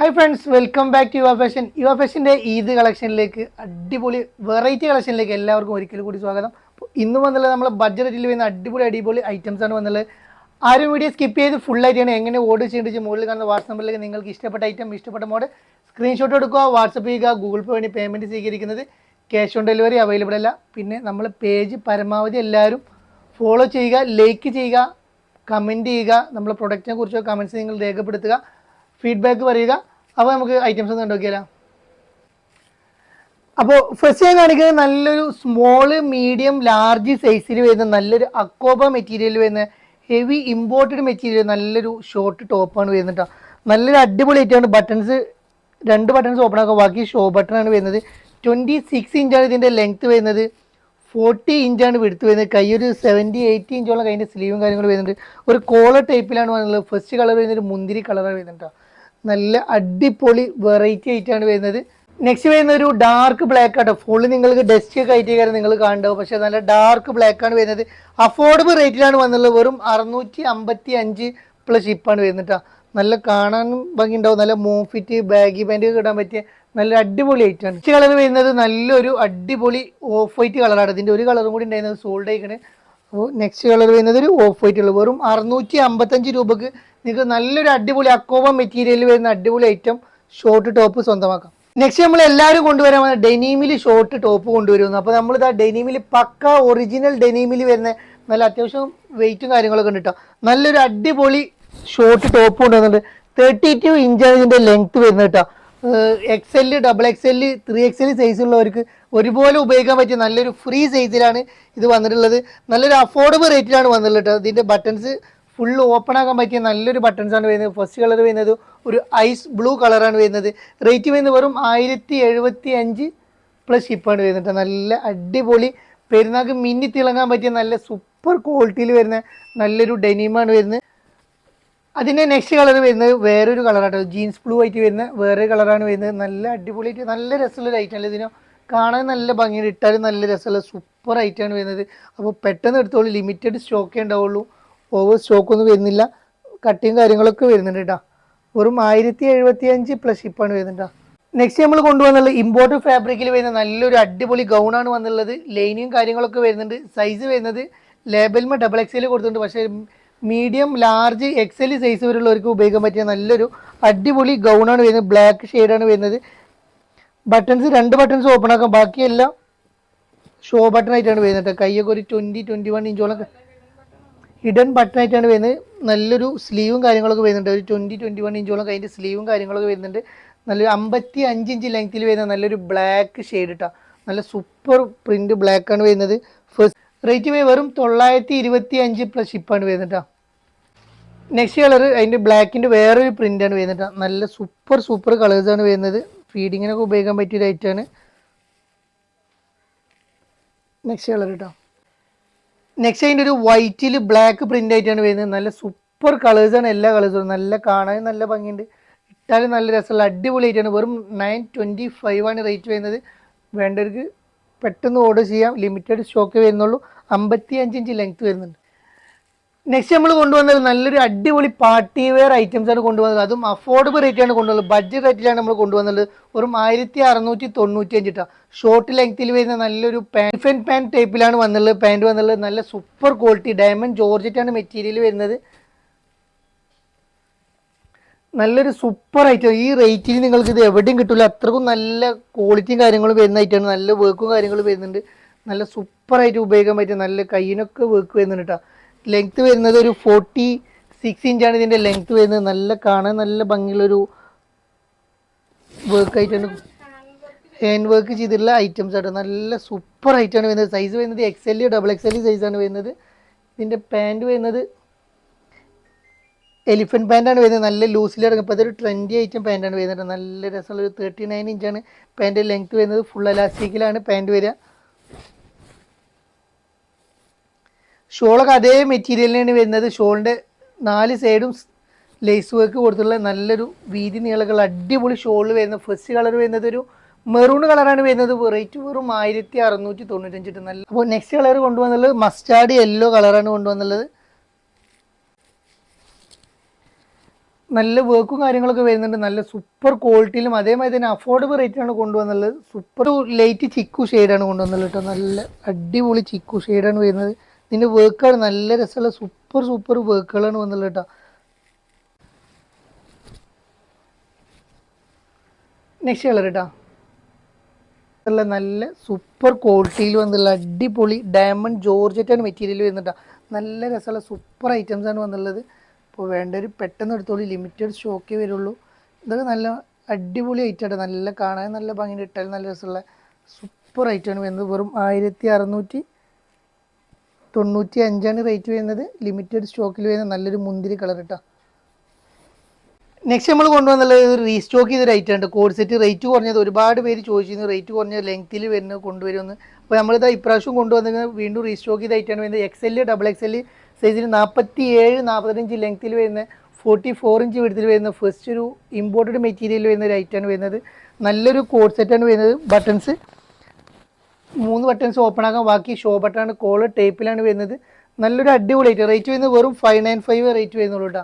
Hi friends welcome back to Yuva fashion Yuva ഫാഷന്റെ Eid കളക്ഷനിലേക്ക് അടിപൊളി variety കളക്ഷനിലേക്ക് എല്ലാവർക്കും ഒരിക്കൽ കൂടി സ്വാഗതം. ഇന്ന് വന്നുള്ളത് നമ്മൾ ബഡ്ജറ്റിൽ വരുന്ന അടിപൊളി അടിപൊളി ഐറ്റംസ് ആണ് വന്നുള്ളത് ആരും വീഡിയോ സ്കിപ്പ് ചെയ്ത് ഫുള്ളായിട്ടാണ് എങ്ങനെ ഓർഡർ ചെയ്യേണ്ടത് മുകളിൽ കാണുന്ന വാട്സ് നമ്പറിലേക്ക് നിങ്ങൾക്ക് ഇഷ്ടപ്പെട്ട ഐറ്റം ഇഷ്ടപ്പെട്ട മോഡ് സ്ക്രീൻഷോട്ട് എടുക്കുക. വാട്സപ്പ് ചെയ്യുക. ഗൂഗിൾ പേ വേണ്ടി പേയ്മെന്റ് സ്വീകരിക്കുന്നത് ക്യാഷ് ഓൺ ഡെലിവറി അവൈലബിൾ അല്ല. പിന്നെ നമ്മൾ പേജ് പരമാവധി എല്ലാവരും ഫോളോ ചെയ്യുക ലൈക്ക് ചെയ്യുക കമന്റ് ചെയ്യുക നമ്മളെ പ്രൊഡക്റ്റിനെ കുറിച്ചോ കമന്റ്സ് നിങ്ങൾ രേഖപ്പെടുത്തുക. ഫീഡ്ബാക്ക് പറയുക. അപ്പോൾ നമുക്ക് ഐറ്റംസ് ഒന്ന് കണ്ടുനോക്കിയാലോ. അപ്പോൾ ഫസ്റ്റ് ഞാൻ കാണിക്കുന്നത് നല്ലൊരു സ്മോൾ മീഡിയം ലാർജ് സൈസിൽ വരുന്ന നല്ലൊരു അക്കോബ മെറ്റീരിയൽ വരുന്ന ഹെവി ഇമ്പോർട്ടഡ് മെറ്റീരിയൽ നല്ലൊരു ഷോർട്ട് ടോപ്പാണ് വരുന്നത് കേട്ടോ നല്ലൊരു അടിപൊളി ആയിട്ടാണ് ബട്ടൺസ് രണ്ട് ബട്ടൺസ് ഓപ്പൺ ആക്കുക ബാക്കി ഷോ ബട്ടൺ ആണ് വരുന്നത്. ട്വന്റി സിക്സ് ഇഞ്ചാണ് ഇതിന്റെ ലെങ്ത്ത് വരുന്നത്. ഫോർട്ടി ഇഞ്ചാണ് വിടുത്ത് വരുന്നത്. കൈ ഒരു സെവന്റി എയ്റ്റി ഇഞ്ചോളം കൈന്റെ സ്ലീവും കാര്യങ്ങളും വരുന്നുണ്ട്. ഒരു കോളർ ടൈപ്പിലാണ് വന്നത് ഫസ്റ്റ് കളർ വരുന്നത് ഒരു മുന്തിരി കളറാണ് വരുന്നത് കേട്ടോ നല്ല അടിപൊളി വെറൈറ്റി ആയിട്ടാണ് വരുന്നത്. നെക്സ്റ്റ് വരുന്ന ഒരു ഡാർക്ക് ബ്ലാക്ക് ആട്ടോ. ഫുള്ള് നിങ്ങൾക്ക് ഡസ്റ്റ് ഒക്കെ ആയിട്ട് കാര്യം നിങ്ങൾ കാണുണ്ടാവും പക്ഷെ നല്ല ഡാർക്ക് ബ്ലാക്ക് ആണ് വരുന്നത്. അഫോർഡബിൾ റേറ്റിലാണ് വന്നുള്ളത്. വെറും അറുന്നൂറ്റി അമ്പത്തി അഞ്ച് പ്ലസ് ഷിപ്പാണ് വരുന്നത്. നല്ല കാണാനും ഭംഗി ഉണ്ടാവും നല്ല മൂഫിറ്റ് ബാഗി പാന്റ് ഒക്കെ ഇടാൻ പറ്റിയ നല്ല അടിപൊളി ഐറ്റാണ് നെക്സ്റ്റ് കളർ വരുന്നത് നല്ലൊരു അടിപൊളി ഓഫ് വൈറ്റ് കളറാണ് ഇതിന്റെ ഒരു കളറും കൂടി ഉണ്ടായിരുന്നത് സോൾഡ് ആയിക്കണ്. അപ്പോൾ നെക്സ്റ്റ് കളർ വരുന്നത് ഒരു ഓഫ് വൈറ്റ് ഉള്ള വെറും അറുന്നൂറ്റി അമ്പത്തഞ്ച് രൂപക്ക് നിങ്ങൾക്ക് നല്ലൊരു അടിപൊളി അക്കോവ മെറ്റീരിയൽ വരുന്ന അടിപൊളി ഐറ്റം ഷോർട്ട് ടോപ്പ് സ്വന്തമാക്കാം. നെക്സ്റ്റ് നമ്മൾ എല്ലാവരും കൊണ്ടുവരാൻ വന്ന ഡെനീമിൽ ഷോർട്ട് ടോപ്പ് കൊണ്ടുവരുന്നു. അപ്പോൾ നമ്മൾ ഇതാ ഡെനീമിൽ പക്ക ഒറിജിനൽ ഡെനീമിൽ വരുന്ന നല്ല അത്യാവശ്യം വെയിറ്റും കാര്യങ്ങളൊക്കെ ഉണ്ട് കേട്ടോ നല്ലൊരു അടിപൊളി ഷോർട്ട് ടോപ്പ് കൊണ്ടുവന്നിട്ടുണ്ട്. തേർട്ടി ടു ഇഞ്ചാണ് ഇതിന്റെ ലെങ്ത് വരുന്നത് കേട്ടോ X L double X L three X L size ഉള്ളവർക്ക് ഒരുപോലെ ഉപയോഗിക്കാൻ പറ്റിയ നല്ലൊരു ഫ്രീ സൈസിലാണ് ഇത് വന്നിട്ടുള്ളത്. നല്ലൊരു അഫോർഡബിൾ റേറ്റിലാണ് വന്നിട്ടുള്ളത് ഇതിന്റെ ബട്ടൺസ് ഫുള്ള് ഓപ്പൺ ആക്കാൻ പറ്റിയ നല്ലൊരു ബട്ടൺസ് ആണ് വരുന്നത്. ഫസ്റ്റ് കളർ വരുന്നത് ഒരു ഐസ് ബ്ലൂ കളറാണ് വരുന്നത്. റേറ്റ് വരുന്നത് വെറും ആയിരത്തി എഴുപത്തി അഞ്ച് പ്ലസ് ഷിപ്പാണ് വരുന്നത്. നല്ല അടിപൊളി പെരുന്നാൾക്ക് മിന്നി തിളങ്ങാൻ പറ്റിയ നല്ല സൂപ്പർ ക്വാളിറ്റിയിൽ വരുന്ന നല്ലൊരു ഡെനിമാണ് വരുന്നത്. അതിന്റെ നെക്സ്റ്റ് കളർ വരുന്നത് വേറൊരു കളറാട്ടോ ജീൻസ് ബ്ലൂ ആയിട്ട് വരുന്ന വേറൊരു കളറാണ് വരുന്നത്. നല്ല അടിപൊളിയായിട്ട് നല്ല രസമുള്ള ഐറ്റം ഇതിനോ കാണാൻ നല്ല ഭംഗിയുണ്ട്. ഇട്ടാലും നല്ല രസമുള്ള സൂപ്പർ ഐറ്റമാണ് വരുന്നത്. അപ്പോൾ പെട്ടെന്ന് എടുത്തോളൂ. ലിമിറ്റഡ് സ്റ്റോക്കേ ഉണ്ടാവുള്ളൂ. ഓവർ സ്റ്റോക്ക് ഒന്നും വരുന്നില്ല. കട്ടിയും കാര്യങ്ങളൊക്കെ വരുന്നുണ്ട് കേട്ടോ വെറും ആയിരത്തി എഴുപത്തി അഞ്ച് പ്ലസ് ഷിപ്പാണ് വരുന്നുണ്ട് നെക്സ്റ്റ് നമ്മൾ കൊണ്ടുവന്നുള്ള ഇമ്പോർട്ടഡ് ഫാബ്രിക്കിൽ വരുന്ന നല്ലൊരു അടിപൊളി ഗൗണാണ് വന്നുള്ളത്. ലൈനിയും കാര്യങ്ങളൊക്കെ വരുന്നുണ്ട്. സൈസ് വരുന്നത് ലേബലിമ ഡബിൾ എക്സ് എൽ കൊടുത്തിട്ടുണ്ട്. പക്ഷേ മീഡിയം ലാർജ് എക്സൽ സൈസ് വരെയുള്ളവർക്ക് ഉപയോഗിക്കാൻ പറ്റിയ നല്ലൊരു അടിപൊളി ഗൗണാണ് വരുന്നത്. ബ്ലാക്ക് ഷെയ്ഡാണ് വരുന്നത്. ബട്ടൺസ് രണ്ട് ബട്ടൺസ് ഓപ്പൺ ആക്കാം. ബാക്കിയെല്ലാം ഷോ ബട്ടൺ ആയിട്ടാണ് വരുന്നത് കൈയൊക്കെ ഒരു ട്വന്റി ട്വന്റി വൺ ഇഞ്ചോളം ഹിഡൻ ബട്ടൺ ആയിട്ടാണ് വരുന്നത്. നല്ലൊരു സ്ലീവും കാര്യങ്ങളൊക്കെ വരുന്നുണ്ട്. ഒരു ട്വന്റി ട്വന്റി വൺ ഇഞ്ചോളം അതിന്റെ സ്ലീവും കാര്യങ്ങളൊക്കെ വരുന്നുണ്ട്. നല്ലൊരു അമ്പത്തി അഞ്ച് ഇഞ്ച് ലെങ്ത്തിൽ വരുന്ന നല്ലൊരു ബ്ലാക്ക് ഷെയ്ഡ് ഇട്ടാ നല്ല സൂപ്പർ പ്രിന്റ് ബ്ലാക്ക് ആണ് വരുന്നത്. ഫസ്റ്റ് റേറ്റ് വെറും തൊള്ളായിരത്തി ഇരുപത്തി അഞ്ച് പ്ലസ് ഷിപ്പാണ് വരുന്നത് ട്ടോ. നെക്സ്റ്റ് കളർ അതിന്റെ ബ്ലാക്കിന്റെ വേറൊരു പ്രിന്റാണ് വരുന്നത്. നല്ല സൂപ്പർ സൂപ്പർ കളേഴ്സ് ആണ് വരുന്നത്. ഫീഡിങ്ങിനൊക്കെ ഉപയോഗിക്കാൻ പറ്റിയ ലൈറ്റാണ് നെക്സ്റ്റ് കളർ കേട്ടോ. നെക്സ്റ്റ് അതിന്റെ ഒരു വൈറ്റിൽ ബ്ലാക്ക് പ്രിന്റ് ആയിട്ടാണ് വരുന്നത്. നല്ല സൂപ്പർ കളേഴ്സ് ആണ് എല്ലാ കളേഴ്സും നല്ല കാണാൻ നല്ല ഭംഗിയുണ്ട്. ഇട്ടാലും നല്ല രസമുള്ള അടിപൊളിയായിട്ടാണ് വെറും നയൻ ട്വന്റി ഫൈവ് ആണ് റേറ്റ് വരുന്നത്. വേണ്ടവർക്ക് പെട്ടെന്ന് ഓർഡർ ചെയ്യാം. ലിമിറ്റഡ് സ്റ്റോക്ക് വരുന്നുള്ളൂ. അമ്പത്തി അഞ്ച് ഇഞ്ച് ലെങ്ത് വരുന്നുണ്ട്. നെക്സ്റ്റ് നമ്മൾ കൊണ്ടുവന്നത് നല്ലൊരു അടിപൊളി പാർട്ടി വെയർ ഐറ്റംസ് ആണ് കൊണ്ടുവന്നത്. അതും അഫോർഡബിൾ റേറ്റ് ആണ് കൊണ്ടുവന്നത്. ബഡ്ജറ്റ് റേറ്റിലാണ് നമ്മൾ കൊണ്ടുവന്നത്. വെറും ആയിരത്തി അറുന്നൂറ്റി തൊണ്ണൂറ്റി അഞ്ച് ട്ടോ ഷോർട്ട് ലെങ്ത്തിൽ വരുന്ന നല്ലൊരു പാന്റ് പാന്റ് ടൈപ്പിലാണ് വന്നുള്ളത് പാന്റ് വന്നുള്ളത്. നല്ല സൂപ്പർ ക്വാളിറ്റി ഡയമണ്ട് ജോർജറ്റ് ആണ് മെറ്റീരിയൽ വരുന്നത്. നല്ലൊരു സൂപ്പർ ഐറ്റം ഈ റേറ്റിൽ നിങ്ങൾക്ക് ഇത് എവിടെയും കിട്ടില്ല അത്രക്കും നല്ല ക്വാളിറ്റിയും കാര്യങ്ങളും വരുന്ന ഐറ്റമാണ് നല്ല വർക്കും കാര്യങ്ങളും വരുന്നുണ്ട്. നല്ല സൂപ്പർ ആയിട്ട് ഉപയോഗിക്കാൻ പറ്റിയ നല്ല കയ്യിനൊക്കെ വർക്ക് വരുന്നുണ്ട് കേട്ടോ ലെങ്ത് വരുന്നത് ഒരു ഫോർട്ടി സിക്സ് ഇഞ്ചാണ് ഇതിന്റെ ലെങ്ത് വരുന്നത്. നല്ല കാണാൻ നല്ല ഭംഗിയുള്ളൊരു വർക്ക് ആയിട്ടാണ് ഹാൻഡ് വർക്ക് ചെയ്തിട്ടുള്ള ഐറ്റംസ് ആയിട്ട് നല്ല സൂപ്പർ ആയിട്ടാണ് വരുന്നത്. സൈസ് വരുന്നത് X L double X L സൈസാണ് വരുന്നത്. ഇതിന്റെ പാന്റ് വരുന്നത് എലിഫന്റ് പാന്റാണ് വരുന്നത്. നല്ല ലൂസിൽ ഇറങ്ങും ഇപ്പോൾ അതൊരു ട്രെൻഡി ഐറ്റം പാന്റാണ് വരുന്നത്. നല്ല രസമുള്ള ഒരു തേർട്ടി നയൻ ഇഞ്ചാണ് പാന്റ് ലെങ്ത് വരുന്നത് ഫുൾ അലാസ്റ്റിക്കിലാണ് പാന്റ് വരിക. ഷോളൊക്കെ അതേ മെറ്റീരിയലിനാണ് വരുന്നത്. ഷോളിന്റെ നാല് സൈഡും ലേസ് വർക്ക് കൊടുത്തുള്ള നല്ലൊരു വീതി നീളകൾ അടിപൊളി ഷോളിൽ വരുന്ന ഫസ്റ്റ് കളർ വരുന്നത് ഒരു മെറൂൺ കളറാണ് വരുന്നത്. റേറ്റ് വെറും ആയിരത്തി അറുന്നൂറ്റി തൊണ്ണൂറ്റഞ്ചിട്ട് നല്ല അപ്പോൾ നെക്സ്റ്റ് കളർ കൊണ്ടുവന്നുള്ളത് മസ്റ്റാർഡ് യെല്ലോ കളറാണ് കൊണ്ടുവന്നുള്ളത്. നല്ല വർക്കും കാര്യങ്ങളൊക്കെ വരുന്നുണ്ട്. നല്ല സൂപ്പർ ക്വാളിറ്റിയിലും അതേമാതിരി തന്നെ അഫോർഡബിൾ റേറ്റിലാണ് കൊണ്ടുവന്നുള്ളത്. സൂപ്പർ ലൈറ്റ് ചിക്കു ഷെയ്ഡാണ് കൊണ്ടുവന്നുള്ളത് കേട്ടോ നല്ല അടിപൊളി ചിക്കു ഷെയ്ഡാണ് വരുന്നത്. ഇതിന്റെ വർക്കാണ് നല്ല രസമുള്ള സൂപ്പർ സൂപ്പർ വർക്കുകളാണ് വന്നുള്ളത് കേട്ടോ. നെക്സ്റ്റ് കളർ കേട്ടോ നല്ല നല്ല സൂപ്പർ ക്വാളിറ്റിയിൽ വന്നുള്ള അടിപൊളി ഡയമണ്ട് ജോർജറ്റാണ് മെറ്റീരിയൽ വരുന്നുണ്ട് നല്ല രസമുള്ള സൂപ്പർ ഐറ്റംസ് ആണ് വന്നുള്ളത് ഇപ്പോൾ വേണ്ട ഒരു പെട്ടെന്ന് എടുത്തോളൂ ലിമിറ്റഡ് സ്റ്റോക്കേ വരുള്ളൂ. ഇതൊക്കെ നല്ല അടിപൊളി ഐറ്റമാണ് നല്ല കാണാൻ നല്ല ഭംഗി ഇട്ടാൽ നല്ല രസമുള്ള സൂപ്പർ ഐറ്റമാണ് വരുന്നത്. വെറും ആയിരത്തി അറുന്നൂറ്റി തൊണ്ണൂറ്റി അഞ്ചാണ് റേറ്റ് വരുന്നത് ലിമിറ്റഡ് സ്റ്റോക്കിൽ വരുന്ന നല്ലൊരു മുന്തിരി കളർ കേട്ടോ നെക്സ്റ്റ് നമ്മൾ കൊണ്ടുവന്നുള്ളത് ഒരു റീസ്റ്റോക്ക് ചെയ്തൊരു റേറ്റ് ഉണ്ട്. കോഡ് സെറ്റ് റേറ്റ് കുറഞ്ഞത് ഒരുപാട് പേര് ചോദിച്ചിരുന്നു. റേറ്റ് കുറഞ്ഞ ലെങ്ത്തിൽ വരുന്നത് കൊണ്ടുവരുമെന്ന്. അപ്പോൾ നമ്മളിത് ഇപ്രാവശ്യം കൊണ്ടുവന്നത് വീണ്ടും റീസ്റ്റോക്ക് ചെയ്ത ഐറ്റാണ് വരുന്നത്. X L double X L സൈസിൽ നാൽപ്പത്തി ഏഴ് നാൽപ്പത്തഞ്ച് ലെങ്ത്തിൽ വരുന്ന ഫോർട്ടി ഫോർ ഇഞ്ച് വിടത്തിൽ വരുന്ന ഫസ്റ്റ് ഒരു ഇമ്പോർട്ടഡ് മെറ്റീരിയൽ വരുന്ന ഒരു ഐറ്റമാണ് വരുന്നത്. നല്ലൊരു കോഡ് സെറ്റാണ് വരുന്നത്. ബട്ടൺസ് മൂന്ന് ബട്ടൺസ് ഓപ്പൺ ആക്കാൻ ബാക്കി ഷോ ബട്ടൺ കോൾ ടേപ്പിലാണ് വരുന്നത്. നല്ലൊരു അടിപൊളിയായിട്ട് റേറ്റ് വരുന്നത് വെറും ഫൈവ് നയൻ ഫൈവ് റേറ്റ് വരുന്നുള്ളൂ കേട്ടോ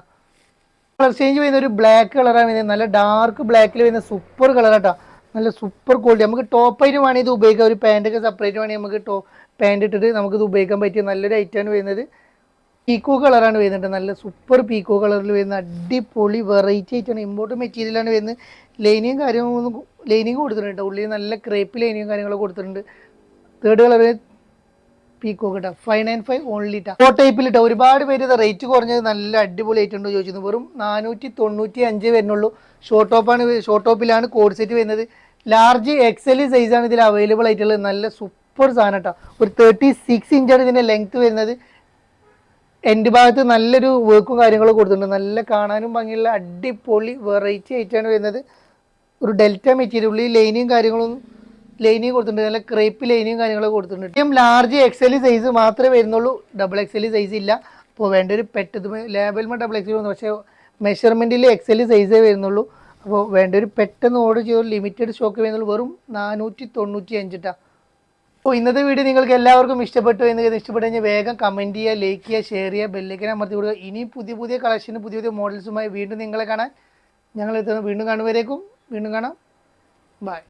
കളർ ചേഞ്ച് വരുന്ന ഒരു ബ്ലാക്ക് കളറാണ് വരുന്നത്. നല്ല ഡാർക്ക് ബ്ലാക്കിൽ വരുന്ന സൂപ്പർ കളർ കളറാട്ടോ നല്ല സൂപ്പർ ക്വാളിറ്റി നമുക്ക് ടോപ്പ് ആയിട്ട് വേണമെങ്കിൽ ഇത് ഉപയോഗിക്കാം. ഒരു പാന്റൊക്കെ സെപ്പറേറ്റ് വേണമെങ്കിൽ നമുക്ക് ടോ പാന്റ് ഇട്ടിട്ട് നമുക്കിത് ഉപയോഗിക്കാൻ പറ്റിയ നല്ലൊരു ഐറ്റമാണ് വരുന്നത്. പീക്കോ കളറാണ് വരുന്നത് നല്ല സൂപ്പർ പീക്കോ കളറിൽ വരുന്ന അടിപൊളി വെറൈറ്റി ആയിട്ടാണ് ഇമ്പോർട്ട് മെറ്റീരിയലാണ് വരുന്നത്. ലൈനിങ് കാര്യങ്ങളൊന്നും ലൈനിങ് കൊടുത്തിട്ടുണ്ട് കേട്ടോ ഉള്ളിൽ നല്ല ക്രേപ്പ് ലൈനിങ് കാര്യങ്ങളൊക്കെ കൊടുത്തിട്ടുണ്ട്. തേർഡ് കളർ പീക്കോ കേട്ടോ. ഫൈവ് നയൻ ഫൈവ് ഓൺലി ഓ ടൈപ്പിൽ ഒരുപാട് പേര് ഇത് റേറ്റ് കുറഞ്ഞത് നല്ല അടിപൊളി ആയിട്ടുണ്ടോ ചോദിച്ചത് വെറും നാനൂറ്റി തൊണ്ണൂറ്റി അഞ്ച് വരുന്നുള്ളൂ ഷോർട്ട് ടോപ്പാണ് ഷോർട്ട് ടോപ്പിലാണ് കോഡ് സെറ്റ് വരുന്നത്. ലാർജ് എക്സൽ സൈസാണ് ഇതിൽ അവൈലബിൾ ആയിട്ടുള്ളത്. നല്ല സൂപ്പർ സാധനം കേട്ടോ ഒരു തേർട്ടി സിക്സ് ഇഞ്ചാണ് ഇതിന്റെ ലെങ്ത് വരുന്നത്. എന്റെ ഭാഗത്ത് നല്ലൊരു വർക്കും കാര്യങ്ങളും കൊടുത്തിട്ടുണ്ട്. നല്ല കാണാനും ഭംഗിയുള്ള അടിപൊളി വെറൈറ്റി ആയിട്ടാണ് വരുന്നത്. ഒരു ഡെൽറ്റ മെറ്റീരിയൽ ഉള്ളിൽ ലൈനും കാര്യങ്ങളും ലൈനിങ് കൊടുത്തിട്ടുണ്ട്. നല്ല ക്രേപ്പ് ലൈനിങ് കാര്യങ്ങളൊക്കെ കൊടുത്തിട്ടുണ്ട്. ഏറ്റവും ലാർജ് എക്സൽ സൈസ് മാത്രമേ വരുന്നുള്ളൂ. ഡബിൾ എക്സൽ സൈസ് ഇല്ല. അപ്പോൾ വേണ്ട ഒരു പെട്ടത് ലേബലിൽ ഡബിൾ എക്സൽ വന്നു. പക്ഷേ മെഷർമെന്റിൽ എക്സൽ സൈസേ വരുന്നുള്ളൂ. അപ്പോൾ വേണ്ട ഒരു പെട്ടെന്ന് ഓർഡർ ചെയ്ത് ലിമിറ്റഡ് സ്റ്റോക്ക് വരുന്നുള്ളൂ. വെറും നാനൂറ്റി തൊണ്ണൂറ്റി അഞ്ചിട്ടാണ് അപ്പോൾ ഇന്നത്തെ വീഡിയോ നിങ്ങൾക്ക് എല്ലാവർക്കും ഇഷ്ടപ്പെട്ടു എന്ന് ഇഷ്ടപ്പെട്ടു കഴിഞ്ഞാൽ വേഗം കമന്റ് ചെയ്യുക ലൈക്ക് ചെയ്യുക ഷെയർ ചെയ്യുക ബെല്ലേക്കിനെ അമർത്തി കൊടുക്കുക ഇനി പുതിയ പുതിയ കളക്ഷനും പുതിയ പുതിയ മോഡൽസുമായി വീണ്ടും നിങ്ങളെ കാണാൻ ഞങ്ങൾ എത്തുന്നു വീണ്ടും കാണുവരേക്കും വീണ്ടും കാണാം. ബൈ